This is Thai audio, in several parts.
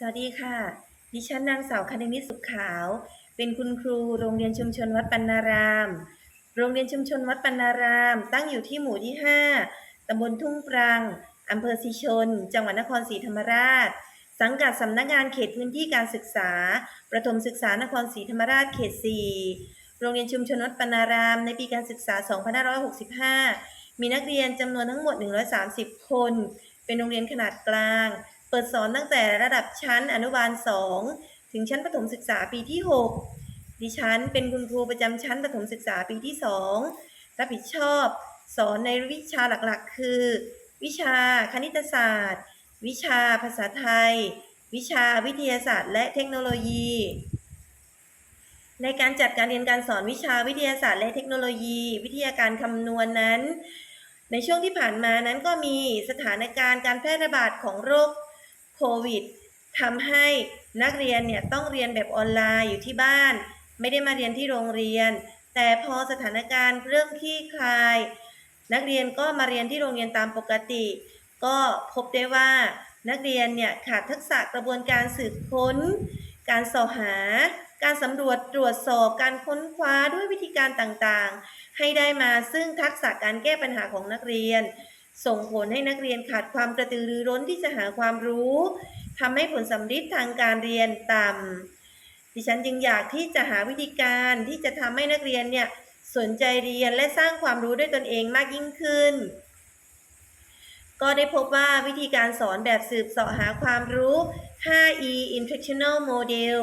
สวัสดีค่ะ ดิฉันนางสาวคณินิตสุขขาว เป็นคุณครูโรงเรียนชุมชนวัดปันนาราม โรงเรียนชุมชนวัดปันนาราม ตั้งอยู่ที่หมู่ที่ 5ตำบลทุ่งปรังอำเภอศรีชน จังหวัดนครศรีธรรมราช สังกัดสำนักงานเขตพื้นที่การศึกษา ประถมศึกษานครศรีธรรมราชเขต 4 โรงเรียนชุมชนวัดปันนาราม ในปีการศึกษา 2565 มีนักเรียนจำนวนทั้งหมด 130 คน เป็นโรงเรียนขนาดกลาง ปิดสอนตั้งแต่ระดับชั้นอนุบาล 2 ถึงชั้นประถมศึกษาปีที่ 6 ดิฉันเป็นคุณครูประจำชั้นประถมศึกษาปีที่ 2 รับผิดชอบสอนในวิชาหลักๆ คือ วิชาคณิตศาสตร์ วิชาภาษาไทย วิชาวิทยาศาสตร์ และเทคโนโลยี ในการจัดการเรียนการสอนวิชาวิทยาศาสตร์และเทคโนโลยี วิทยาการคำนวณนั้นในช่วงที่ผ่านมานั้นก็มีสถานการณ์การแพร่ระบาดของโรค โควิดทำให้นักเรียนเนี่ยต้องเรียนแบบออนไลน์อยู่ที่บ้าน ไม่ได้มาเรียนที่โรงเรียน แต่พอสถานการณ์เริ่มคลี่คลาย นักเรียนก็มาเรียนที่โรงเรียนตามปกติ ก็พบได้ว่านักเรียนเนี่ยขาดทักษะกระบวนการสืบค้น การสอบหา การสำรวจตรวจสอบการค้นคว้าด้วยวิธีการต่างๆ ให้ได้มาซึ่งทักษะการแก้ปัญหาของนักเรียน ส่งผลให้นักเรียนขาดความกระตือรือร้นที่จะหาความรู้ทำให้ผลสำลิดทางการเรียนต่ำดิฉันจึงอยากที่จะหาวิธีการที่จะทำให้นักเรียนเนี่ยสนใจเรียนและสร้างความรู้ด้วยตนเองมากยิ่งขึ้น ก็ได้พบว่าวิธีการสอนแบบสืบเสาะหาความรู้ 5E Instructional Model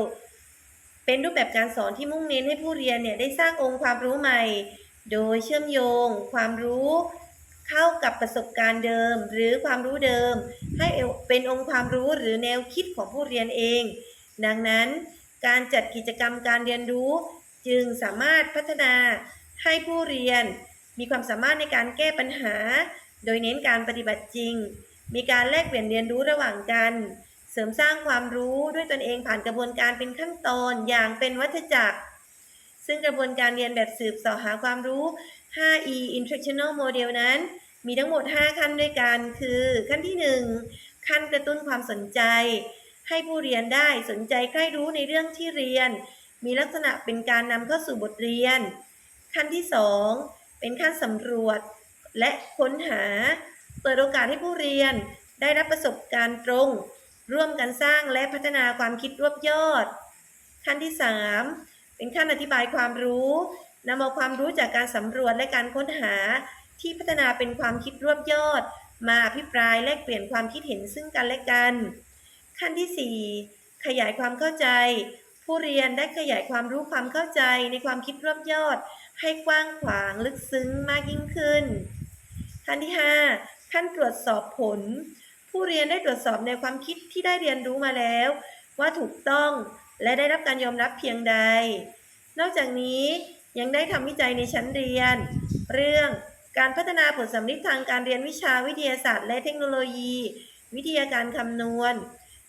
เป็นรูปแบบการสอนที่มุ่งเน้นให้ผู้เรียนเนี่ยได้สร้างองค์ความรู้ใหม่ โดยเชื่อมโยง ความรู้ เข้ากับประสบการณ์เดิม หรือความรู้เดิม ให้เป็นองค์ความรู้หรือแนวคิดของผู้เรียนเอง ดังนั้นการจัดกิจกรรมการเรียนรู้ จึงสามารถพัฒนาให้ผู้เรียน มีความสามารถในการแก้ปัญหา โดยเน้นการปฏิบัติจริง มีการแลกเปลี่ยนเรียนรู้ระหว่างกัน เสริมสร้างความรู้ด้วยตนเองผ่านกระบวนการเป็นขั้นตอนอย่างเป็นวัฏจักร ซึ่งกระบวนการเรียนแบบสืบเสาะหาความรู้ 5E Instructional Model นั้น มีทั้งหมด 5 ขั้นด้วยกัน คือขั้นที่ 1 ขั้นกระตุ้นความสนใจ ให้ผู้เรียนได้สนใจใคร่รู้ในเรื่องที่เรียน มีลักษณะเป็นการนำเข้าสู่บทเรียน ขั้นที่ 2 เป็นขั้นสำรวจและค้นหา เปิดโอกาสให้ผู้เรียนได้รับประสบการณ์ตรง ร่วมกันสร้างและพัฒนาความคิดรวบยอด ขั้นที่ 3 เป็นขั้นอธิบายความรู้ นำเอาความรู้จากการสำรวจและการค้นหาที่พัฒนาเป็นความคิดรวบยอด มาอภิปรายแลกเปลี่ยนความคิดเห็นซึ่งกันและกัน ขั้นที่ 4 ขยายความเข้าใจ ผู้เรียนได้ขยายความรู้ความเข้าใจในความคิดรวบยอด ให้กว้างขวางลึกซึ้งมากยิ่งขึ้น ขั้นที่ 5 ขั้นตรวจสอบผล ผู้เรียนได้ตรวจสอบในความคิดที่ได้เรียนรู้มาแล้ว ว่าถูกต้องและได้รับการยอมรับเพียงใด นอกจากนี้ ยังได้ทำวิจัยในชั้นเรียน เรื่องการพัฒนาผลสำลิดทางการเรียนวิชาวิทยาศาสตร์ และเทคโนโลยี วิทยาการคำนวณ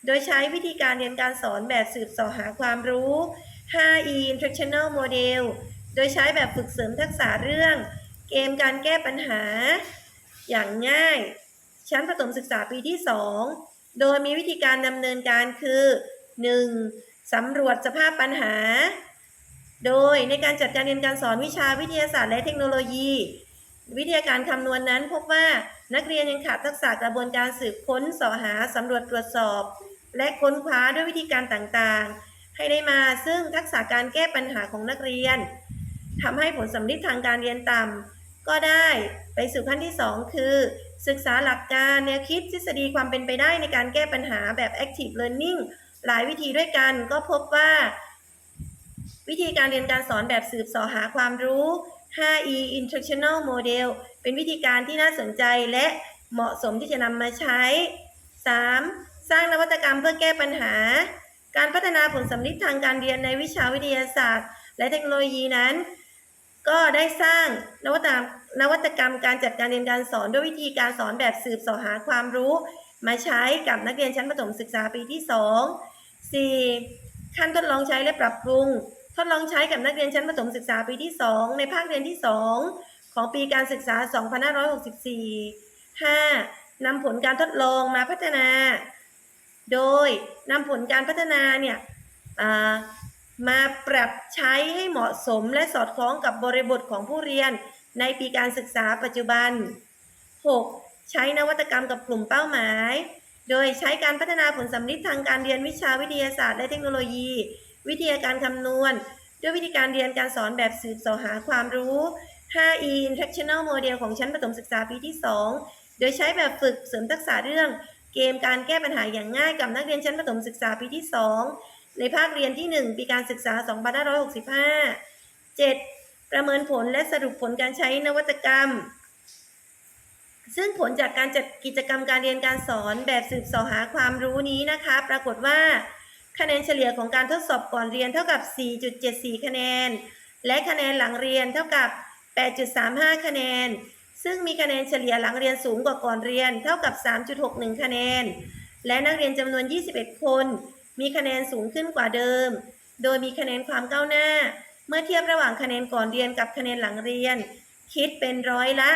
โดยใช้วิธีการเรียนการสอนแบบสืบสาะหาความรู้ 5E Instructional Model โดยใช้แบบฝึกเสริมทักษะเรื่อง เกมการแก้ปัญหา อย่างง่าย ชั้นประถมศึกษาปีที่ 2 โดยมีวิธีการดำเนินการคือ 1. สำรวจสภาพปัญหา โดยในการจัดการเรียนการสอนวิชาวิทยาศาสตร์และเทคโนโลยี วิทยาการคำนวณนนั้น พบว่านักเรียนยังขาดทักษะกระบวนการสืบค้นสาะหาสำรวจตรวจสอบ และค้นคว้าด้วยวิธีการต่างๆ ให้ได้มาซึ่งทักษะการแก้ปัญหาของนักเรียนทำให้ผลสำลิดทางการเรียนต่ำก็ได้ไปสู่ขั้นที่ 2 คือ ศึกษาหลักการแนวคิดทฤษฎีความเป็นไปได้ในการแก้ปัญหาแบบ active learning หลายวิธีด้วยกันก็พบว่า วิธีการเรียนการสอนแบบสืบสาะหาความรู้ 5E Instructional Model เป็นวิธีการที่น่าสนใจและเหมาะสมที่จะนำมาใช้ 3. สร้างนวัตกรรมเพื่อแก้ปัญหา การพัฒนาผลสำลิดทางการเรียนในวิชาวิทยาศาสตร์ และเทคโนโลยีนั้น ก็ได้สร้างนวัตกรรมนวัตกรรมการจัดการเรียนการสอนด้วยวิธีการสอนแบบสืบสาะหาความรู้ มาใช้กับนักเรียนชั้นประถมศึกษาปีที่ 2 4. ขั้นทดลองใช้และปรับปรุง ทดลองใช้กับนักเรียนชั้นประถมศึกษาปีที่ 2 ในภาคเรียนที่ 2 ของปีการศึกษา 2564 5. นำผลการทดลองมาพัฒนา โดยนำผลการพัฒนาเนี่ยมาปรับใช้ให้เหมาะสมและสอดคล้องกับบริบทของผู้เรียนในปีการศึกษาปัจจุบัน 6. ใช้นวัตกรรมกับกลุ่มเป้าหมาย โดยใช้การพัฒนาผลสำลิดทางการเรียนวิชาวิทยาศาสตร์และเทคโนโลยี วิทยาการคำนวณ ด้วยวิธีการเรียนการสอนแบบสืบสาะหาความรู้ 5E Instructional Model ของชั้นประถมศึกษาปีที่ 2 โดยใช้แบบฝึกเสริมทักษะเรื่อง เกมการแก้ปัญหาอย่างง่ายกับนักเรียนชั้นประถมศึกษาปีที่ 2 ในภาคเรียนที่ 1 ปีการศึกษา 2565 7. ประเมินผลและสรุปผลการใช้นวัตกรรมซึ่งผลจากการจัดกิจกรรมการเรียนการสอนแบบสืบสาะหาความรู้นี้นะคะ ปรากฏว่า คะแนนเฉลี่ยของการทดสอบก่อนเรียนเท่ากับ 4.74 คะแนน และคะแนนหลังเรียนเท่ากับ 8.35 คะแนน ซึ่งมีคะแนนเฉลี่ยหลังเรียนสูงกว่าก่อนเรียนเท่ากับ 3.61 คะแนน และนักเรียนจำนวน 21 คน มีคะแนนสูงขึ้นกว่าเดิม โดยมีคะแนนความก้าวหน้า เมื่อเทียบระหว่างคะแนนก่อนเรียนกับคะแนนหลังเรียน คิดเป็นร้อยละ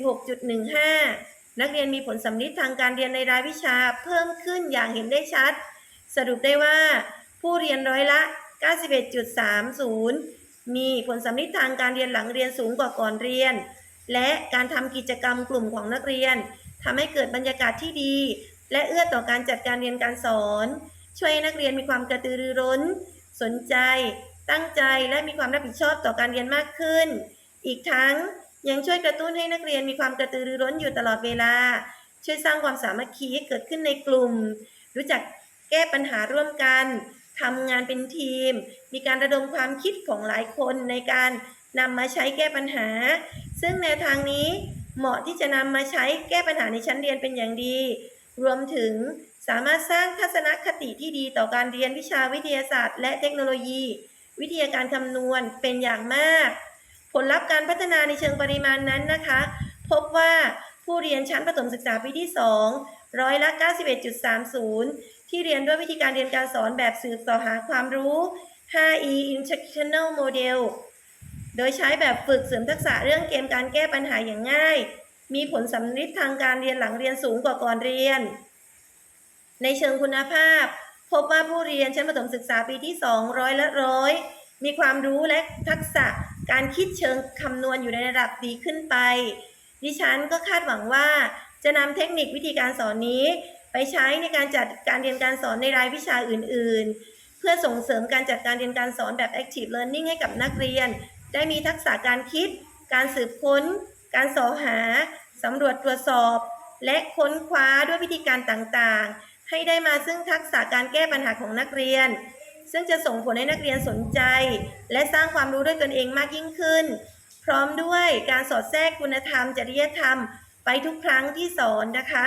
76.15 นักเรียนมีผลสำลิดทางการเรียนในรายวิชาเพิ่มขึ้นอย่างเห็นได้ชัด สรุปได้ว่าผู้เรียนร้อยละ 91.30 มีผลสำลิดทางการเรียนหลังเรียนสูงกว่าก่อนเรียน และการทำกิจกรรมกลุ่มของนักเรียนทำให้เกิดบรรยากาศที่ดี และเอื้อต่อการจัดการเรียนการสอน ช่วยนักเรียนมีความกระตือรือร้น สนใจ ตั้งใจและมีความรับผิดชอบต่อการเรียนมากขึ้น อีกทั้งยังช่วยกระตุ้นให้นักเรียนมีความกระตือรือร้นอยู่ตลอดเวลา ช่วยสร้างความสามัคคีให้เกิดขึ้นในกลุ่ม รู้จัก ปัญหาร่วมกันทำงานเป็นทีม มีการระดมความคิดของหลายคนในการนำมาใช้แก้ปัญหา ซึ่งแนวทางนี้เหมาะที่จะนำมาใช้แก้ปัญหาในชั้นเรียนเป็นอย่างดี รวมถึงสามารถสร้างทัศนคติที่ดีต่อการเรียนวิชาวิทยาศาสตร์ และเทคโนโลยี วิทยาการคำนวณเป็นอย่างมาก ผลลัพธ์การพัฒนาในเชิงปริมาณนั้นนะคะ พบว่าผู้เรียนชั้นประถมศึกษาปีที่ 2 ร้อยละ 91.30 ที่เรียนด้วยวิธีการเรียนการสอนแบบสืบเสาะหาความรู้ 5E Instructional Model โดยใช้แบบฝึกเสริมทักษะเรื่องเกมการแก้ปัญหาอย่างง่าย มีผลสำลิดทางการเรียนหลังเรียนสูงกว่าก่อนเรียน ในเชิงคุณภาพ พบว่าผู้เรียนชั้นประถมศึกษาปีที่ 2 ร้อยละร้อยมีความรู้และทักษะการคิดเชิงคำนวณอยู่ในระดับดีขึ้นไป ดิฉันก็คาดหวังว่าจะนำเทคนิควิธีการสอนนี้ ไปใช้ในการจัดการเรียนการสอนในรายวิชาอื่น ๆ เพื่อส่งเสริมการจัดการเรียนการสอนแบบ active learning ให้กับนักเรียน ได้มีทักษะการคิด การสืบค้น การสอหาสำรวจตรวจสอบ และค้นคว้าด้วยวิธีการต่างๆ ให้ได้มาซึ่งทักษะการแก้ปัญหาของนักเรียน ซึ่งจะส่งผลให้นักเรียนสนใจ และสร้างความรู้ด้วยตนเองมากยิ่งขึ้น พร้อมด้วยการสอดแทรกคุณธรรม จริยธรรม ไปทุกครั้งที่สอนนะคะ